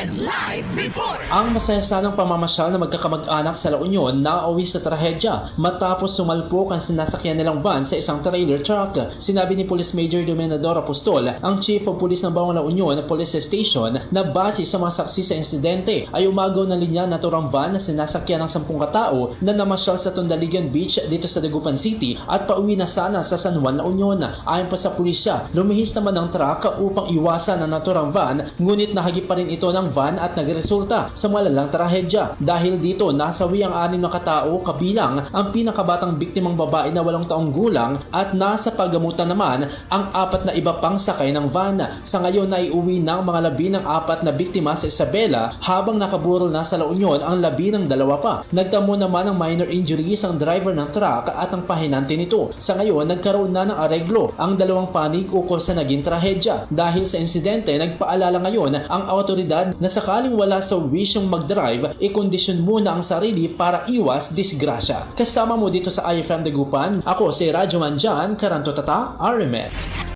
and live! Ang masaya sanang pamamasyal na magkakamag-anak sa La Union na uwi sa trahedya matapos sumalpok ang sinasakyan nilang van sa isang trailer truck. Sinabi ni Police Major Dominador Apostol, ang Chief of Police ng Bawang La Union Police Station na base sa mga saksi sa insidente ay umagaw na linya naturang van na sinasakyan ng sampung katao na namasyal sa Tondaligan Beach dito sa Dagupan City at pauwi na sana sa San Juan La Union. Ayon pa sa pulisya, lumihis naman ang truck upang iwasan ang naturang van ngunit nahagip pa rin ito ng van at nagresulta sa malalang trahedya. Dahil dito, nasawi ang anim na katao kabilang ang pinakabatang biktimang babae na walong taong gulang at nasa paggamutan naman ang apat na iba pang sakay ng van. Sa ngayon na iuwi ng mga labi ng apat na biktima sa Isabela habang nakaburol na sa La Union ang labi ng dalawa pa. Nagtamo naman ng minor injuries ang driver ng truck at ang pahinante nito. Sa ngayon, nagkaroon na ng areglo ang dalawang panig ukol sa naging trahedya. Dahil sa insidente, nagpaalala ngayon ang autoridad na sakaling wala sa wish mag-drive, ikondisyon muna ang sarili para iwas disgrasya. Kasama mo dito sa IFM Dagupan, ako si Radyo Manjan, Karanto Tata, RMF.